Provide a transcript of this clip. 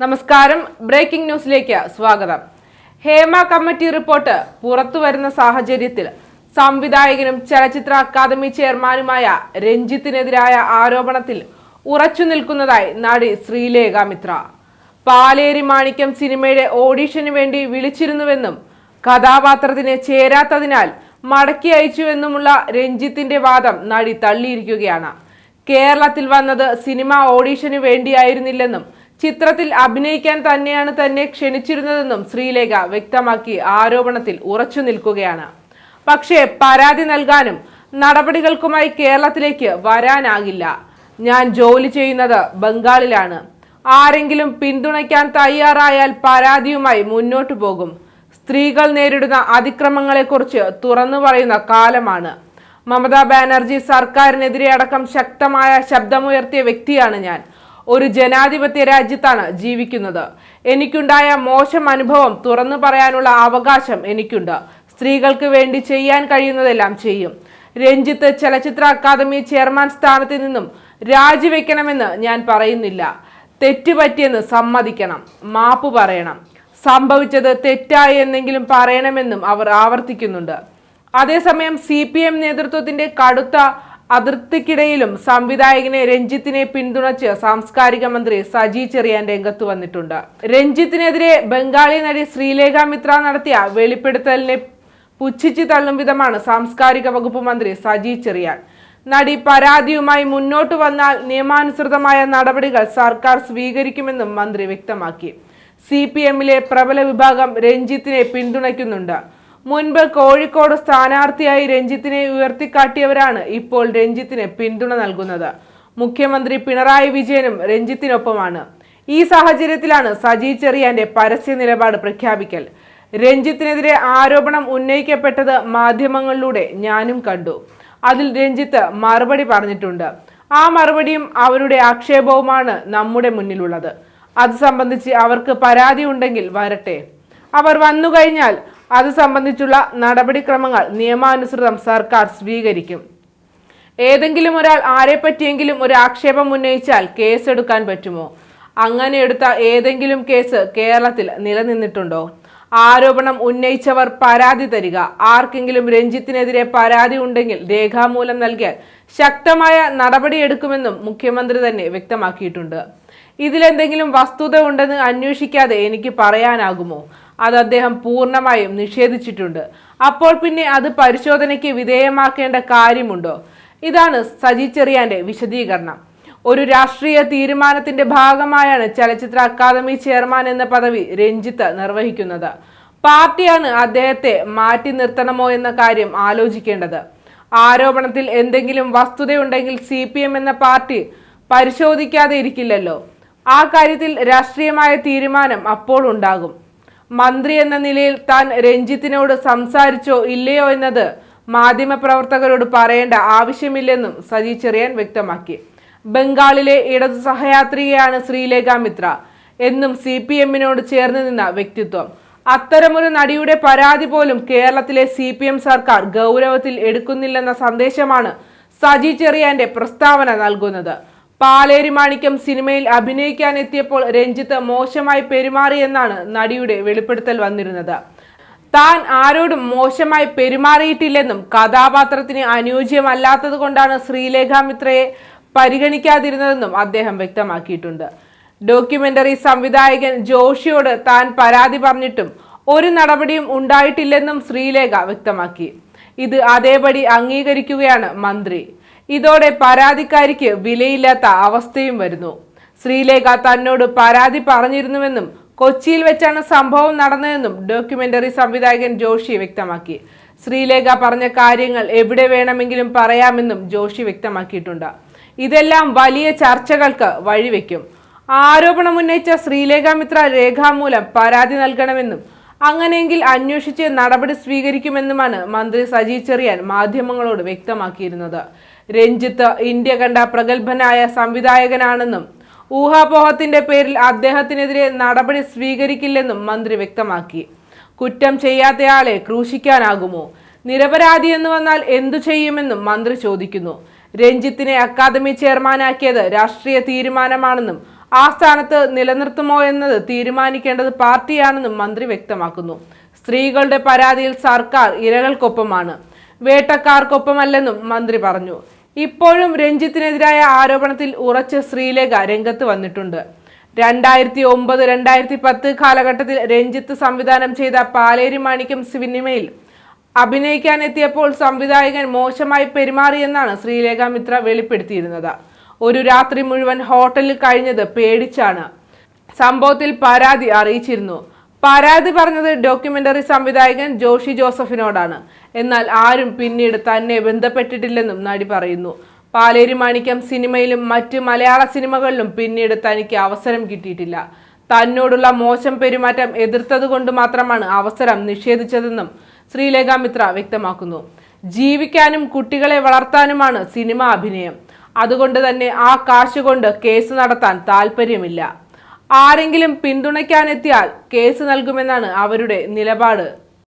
നമസ്കാരം. ബ്രേക്കിംഗ് ന്യൂസിലേക്ക് സ്വാഗതം. ഹേമ കമ്മിറ്റി റിപ്പോർട്ട് പുറത്തു വരുന്ന സാഹചര്യത്തിൽ സംവിധായകനും ചലച്ചിത്ര അക്കാദമി ചെയർമാനുമായ രഞ്ജിത്തിനെതിരായ ആരോപണത്തിൽ ഉറച്ചു നിൽക്കുന്നതായി നടി ശ്രീലേഖ മിത്ര. പാലേരി മാണിക്യം സിനിമയുടെ ഓഡീഷന് വേണ്ടി വിളിച്ചിരുന്നുവെന്നും കഥാപാത്രത്തിന് ചേരാത്തതിനാൽ മടക്കി അയച്ചുവെന്നുമുള്ള രഞ്ജിത്തിന്റെ വാദം നടി തള്ളിയിരിക്കുകയാണ്. കേരളത്തിൽ വന്നത് സിനിമ ഓഡീഷന് വേണ്ടിയായിരുന്നില്ലെന്നും ചിത്രത്തിൽ അഭിനയിക്കാൻ തന്നെയാണ് തന്നെ ക്ഷണിച്ചിരുന്നതെന്നും ശ്രീലേഖ വ്യക്തമാക്കി ആരോപണത്തിൽ ഉറച്ചു നിൽക്കുകയാണ്. പക്ഷേ പരാതി നൽകാനും നടപടികൾക്കുമായി കേരളത്തിലേക്ക് വരാനാകില്ല. ഞാൻ ജോലി ചെയ്യുന്നത് ബംഗാളിലാണ്. ആരെങ്കിലും പിന്തുണയ്ക്കാൻ തയ്യാറായാൽ പരാതിയുമായി മുന്നോട്ടു പോകും. സ്ത്രീകൾ നേരിടുന്ന അതിക്രമങ്ങളെക്കുറിച്ച് തുറന്നു പറയുന്ന കാലമാണ്. മമതാ ബാനർജി സർക്കാരിനെതിരെ അടക്കം ശക്തമായ ശബ്ദമുയർത്തിയ വ്യക്തിയാണ് ഞാൻ. ഒരു ജനാധിപത്യ രാജ്യത്താണ് ജീവിക്കുന്നത്. എനിക്കുണ്ടായ മോശം അനുഭവം തുറന്നു പറയാനുള്ള അവകാശം എനിക്കുണ്ട്. സ്ത്രീകൾക്ക് വേണ്ടി ചെയ്യാൻ കഴിയുന്നതെല്ലാം ചെയ്യും. രഞ്ജിത്ത് ചലച്ചിത്ര അക്കാദമി ചെയർമാൻ സ്ഥാനത്ത് നിന്നും രാജിവെക്കണമെന്ന് ഞാൻ പറയുന്നില്ല. തെറ്റുപറ്റിയെന്ന് സമ്മതിക്കണം. മാപ്പ് പറയണം. സംഭവിച്ചത് തെറ്റായി എന്നെങ്കിലും പറയണമെന്നും അവർ ആവർത്തിക്കുന്നുണ്ട്. അതേസമയം സി പി എം നേതൃത്വത്തിന്റെ കടുത്ത അതിർത്തിക്കിടയിലും സംവിധായകനെ രഞ്ജിത്തിനെ പിന്തുണച്ച് സാംസ്കാരിക മന്ത്രി സജി ചെറിയാൻ രംഗത്ത് വന്നിട്ടുണ്ട്. രഞ്ജിത്തിനെതിരെ ബംഗാളി നടി ശ്രീലേഖ മിത്ര നടത്തിയ വെളിപ്പെടുത്തലിനെ പുച്ഛിച്ചു തള്ളും വിധമാണ് സാംസ്കാരിക വകുപ്പ് മന്ത്രി സജി ചെറിയാൻ. നടി പരാതിയുമായി മുന്നോട്ട് വന്നാൽ നിയമാനുസൃതമായ നടപടികൾ സർക്കാർ സ്വീകരിക്കുമെന്നും മന്ത്രി വ്യക്തമാക്കി. സി പി എമ്മിലെ പ്രബല വിഭാഗം രഞ്ജിത്തിനെ പിന്തുണയ്ക്കുന്നുണ്ട്. മുൻപ് കോഴിക്കോട് സ്ഥാനാർത്ഥിയായി രഞ്ജിത്തിനെ ഉയർത്തിക്കാട്ടിയവരാണ് ഇപ്പോൾ രഞ്ജിത്തിന് പിന്തുണ നൽകുന്നത്. മുഖ്യമന്ത്രി പിണറായി വിജയനും രഞ്ജിത്തിനൊപ്പമാണ്. ഈ സാഹചര്യത്തിലാണ് സജി ചെറിയാന്റെ പരസ്യ നിലപാട് പ്രഖ്യാപിക്കൽ. രഞ്ജിത്തിനെതിരെ ആരോപണം ഉന്നയിക്കപ്പെട്ടത് മാധ്യമങ്ങളിലൂടെ ഞാനും കണ്ടു. അതിൽ രഞ്ജിത്ത് മറുപടി പറഞ്ഞിട്ടുണ്ട്. ആ മറുപടിയും അവരുടെ ആക്ഷേപവുമാണ് നമ്മുടെ മുന്നിലുള്ളത്. അത് സംബന്ധിച്ച് അവർക്ക് പരാതി ഉണ്ടെങ്കിൽ വരട്ടെ. അവർ വന്നു കഴിഞ്ഞാൽ അത് സംബന്ധിച്ചുള്ള നടപടിക്രമങ്ങൾ നിയമാനുസൃതം സർക്കാർ സ്വീകരിക്കും. ഏതെങ്കിലും ഒരാൾ ആരെ പറ്റിയെങ്കിലും ഒരു ആക്ഷേപം ഉന്നയിച്ചാൽ കേസെടുക്കാൻ പറ്റുമോ? അങ്ങനെ എടുത്ത ഏതെങ്കിലും കേസ് കേരളത്തിൽ നിലനിന്നിട്ടുണ്ടോ? ആരോപണം ഉന്നയിച്ചവർ പരാതി തരിക. ആർക്കെങ്കിലും രഞ്ജിത്തിനെതിരെ പരാതി ഉണ്ടെങ്കിൽ രേഖാമൂലം നൽകിയാൽ ശക്തമായ നടപടിയെടുക്കുമെന്നും മുഖ്യമന്ത്രി തന്നെ വ്യക്തമാക്കിയിട്ടുണ്ട്. ഇതിലെന്തെങ്കിലും വസ്തുത ഉണ്ടെന്ന് അന്വേഷിക്കാതെ എനിക്ക് പറയാനാകുമോ? അത് അദ്ദേഹം പൂർണമായും നിഷേധിച്ചിട്ടുണ്ട്. അപ്പോൾ പിന്നെ അത് പരിശോധനയ്ക്ക് വിധേയമാക്കേണ്ട കാര്യമുണ്ടോ? ഇതാണ് സജി ചെറിയാന്റെ വിശദീകരണം. ഒരു രാഷ്ട്രീയ തീരുമാനത്തിന്റെ ഭാഗമായാണ് ചലച്ചിത്ര അക്കാദമി ചെയർമാൻ എന്ന പദവി രഞ്ജിത്ത് നിർവഹിക്കുന്നത്. പാർട്ടിയാണ് അദ്ദേഹത്തെ മാറ്റി നിർത്തണമോ എന്ന കാര്യം ആലോചിക്കേണ്ടത്. ആരോപണത്തിൽ എന്തെങ്കിലും വസ്തുതയുണ്ടെങ്കിൽ സി പി എം എന്ന പാർട്ടി പരിശോധിക്കാതെ ഇരിക്കില്ലല്ലോ. ആ കാര്യത്തിൽ രാഷ്ട്രീയമായ തീരുമാനം അപ്പോൾ ഉണ്ടാകും. മന്ത്രി എന്ന നിലയിൽ താൻ രഞ്ജിത്തിനോട് സംസാരിച്ചോ ഇല്ലയോ എന്നത് മാധ്യമപ്രവർത്തകരോട് പറയേണ്ട ആവശ്യമില്ലെന്നും സജി ചെറിയാൻ വ്യക്തമാക്കി. ബംഗാളിലെ ഇടതു സഹയാത്രികയാണ് ശ്രീലേഖ മിത്ര എന്നും സി പി എമ്മിനോട് ചേർന്ന് നിന്ന വ്യക്തിത്വം. അത്തരമൊരു നടിയുടെ പരാതി പോലും കേരളത്തിലെ സി പി എം സർക്കാർ ഗൗരവത്തിൽ എടുക്കുന്നില്ലെന്ന സന്ദേശമാണ് സജി ചെറിയാന്റെ പ്രസ്താവന നൽകുന്നത്. പാലേരി മാണിക്യം സിനിമയിൽ അഭിനയിക്കാൻ എത്തിയപ്പോൾ രഞ്ജിത്ത് മോശമായി പെരുമാറിയെന്നാണ് നടിയുടെ വെളിപ്പെടുത്തൽ വന്നിരുന്നത്. താൻ ആരോടും മോശമായി പെരുമാറിയിട്ടില്ലെന്നും കഥാപാത്രത്തിന് അനുയോജ്യമല്ലാത്തത് കൊണ്ടാണ് ശ്രീലേഖ മിത്രയെ പരിഗണിക്കാതിരുന്നതെന്നും അദ്ദേഹം വ്യക്തമാക്കിയിട്ടുണ്ട്. ഡോക്യുമെന്ററി സംവിധായകൻ ജോഷിയോട് താൻ പരാതി പറഞ്ഞിട്ടും ഒരു നടപടിയും ഉണ്ടായിട്ടില്ലെന്നും ശ്രീലേഖ വ്യക്തമാക്കി. ഇത് അതേപടി അംഗീകരിക്കുകയാണ് മന്ത്രി. ഇതോടെ പരാതിക്കാരിക്ക് വിലയില്ലാത്ത അവസ്ഥയും വരുന്നു. ശ്രീലേഖ തന്നോട് പരാതി പറഞ്ഞിരുന്നുവെന്നും കൊച്ചിയിൽ വെച്ചാണ് സംഭവം നടന്നതെന്നും ഡോക്യുമെന്ററി സംവിധായകൻ ജോഷി വ്യക്തമാക്കി. ശ്രീലേഖ പറഞ്ഞ കാര്യങ്ങൾ എവിടെ വേണമെങ്കിലും പറയാമെന്നും ജോഷി വ്യക്തമാക്കിയിട്ടുണ്ട്. ഇതെല്ലാം വലിയ ചർച്ചകൾക്ക് വഴിവെക്കും. ആരോപണം ഉന്നയിച്ച ശ്രീലേഖ മിത്ര രേഖാമൂലം പരാതി നൽകണമെന്നും അങ്ങനെയെങ്കിൽ അന്വേഷിച്ച് നടപടി സ്വീകരിക്കുമെന്നുമാണ് മന്ത്രി സജി ചെറിയാൻ മാധ്യമങ്ങളോട് വ്യക്തമാക്കിയിരുന്നത്. രഞ്ജിത്ത് ഇന്ത്യ കണ്ട പ്രഗത്ഭനായ സംവിധായകനാണെന്നും ഊഹാപോഹത്തിന്റെ പേരിൽ അദ്ദേഹത്തിനെതിരെ നടപടി സ്വീകരിക്കില്ലെന്നും മന്ത്രി വ്യക്തമാക്കി. കുറ്റം ചെയ്യാത്തയാളെ ക്രൂശിക്കാനാകുമോ? നിരപരാധി എന്ന് വന്നാൽ എന്തു ചെയ്യുമെന്നും മന്ത്രി ചോദിക്കുന്നു. രഞ്ജിത്തിനെ അക്കാദമി ചെയർമാനാക്കിയത് രാഷ്ട്രീയ തീരുമാനമാണെന്നും ആ സ്ഥാനത്ത് നിലനിർത്തുമോ എന്നത് തീരുമാനിക്കേണ്ടത് പാർട്ടിയാണെന്നും മന്ത്രി വ്യക്തമാക്കുന്നു. സ്ത്രീകളുടെ പരാതിയിൽ സർക്കാർ ഇരകൾക്കൊപ്പമാണ്. വേട്ടക്കാർക്കൊപ്പമല്ലെന്നും മന്ത്രി പറഞ്ഞു. ഇപ്പോഴും രഞ്ജിത്തിനെതിരായ ആരോപണത്തിൽ ഉറച്ച് ശ്രീലേഖ രംഗത്ത് വന്നിട്ടുണ്ട്. രണ്ടായിരത്തി ഒമ്പത് രണ്ടായിരത്തി പത്ത് കാലഘട്ടത്തിൽ രഞ്ജിത്ത് സംവിധാനം ചെയ്ത പാലേരി മാണിക്യം സിനിമയിൽ അഭിനയിക്കാൻ എത്തിയപ്പോൾ സംവിധായകൻ മോശമായി പെരുമാറിയെന്നാണ് ശ്രീലേഖ മിത്ര വെളിപ്പെടുത്തിയിരുന്നത്. ഒരു രാത്രി മുഴുവൻ ഹോട്ടലിൽ കഴിഞ്ഞത് പേടിച്ചാണ്. സംഭവത്തിൽ പരാതി അറിയിച്ചിരുന്നു. പരാതി പറഞ്ഞത് ഡോക്യുമെന്ററി സംവിധായകൻ ജോഷി ജോസഫിനോടാണ്. എന്നാൽ ആരും പിന്നീട് തന്നെ ബന്ധപ്പെട്ടിട്ടില്ലെന്നും നടി പറയുന്നു. പാലേരി മാണിക്യം സിനിമയിലും മറ്റ് മലയാള സിനിമകളിലും പിന്നീട് തനിക്ക് അവസരം കിട്ടിയിട്ടില്ല. തന്നോടുള്ള മോശം പെരുമാറ്റം എതിർത്തതുകൊണ്ട് മാത്രമാണ് അവസരം നിഷേധിച്ചതെന്നും ശ്രീലേഖ മിത്ര വ്യക്തമാക്കുന്നു. ജീവിക്കാനും കുട്ടികളെ വളർത്താനുമാണ് സിനിമ അഭിനയം. അതുകൊണ്ട് തന്നെ ആ കാശുകൊണ്ട് കേസ് നടത്താൻ താല്പര്യമില്ല ആരെങ്കിലും പിന്തുണയ്ക്കാനെത്തിയാൽ കേസ് നൽകുമെന്നാണ് അവരുടെ നിലപാട്.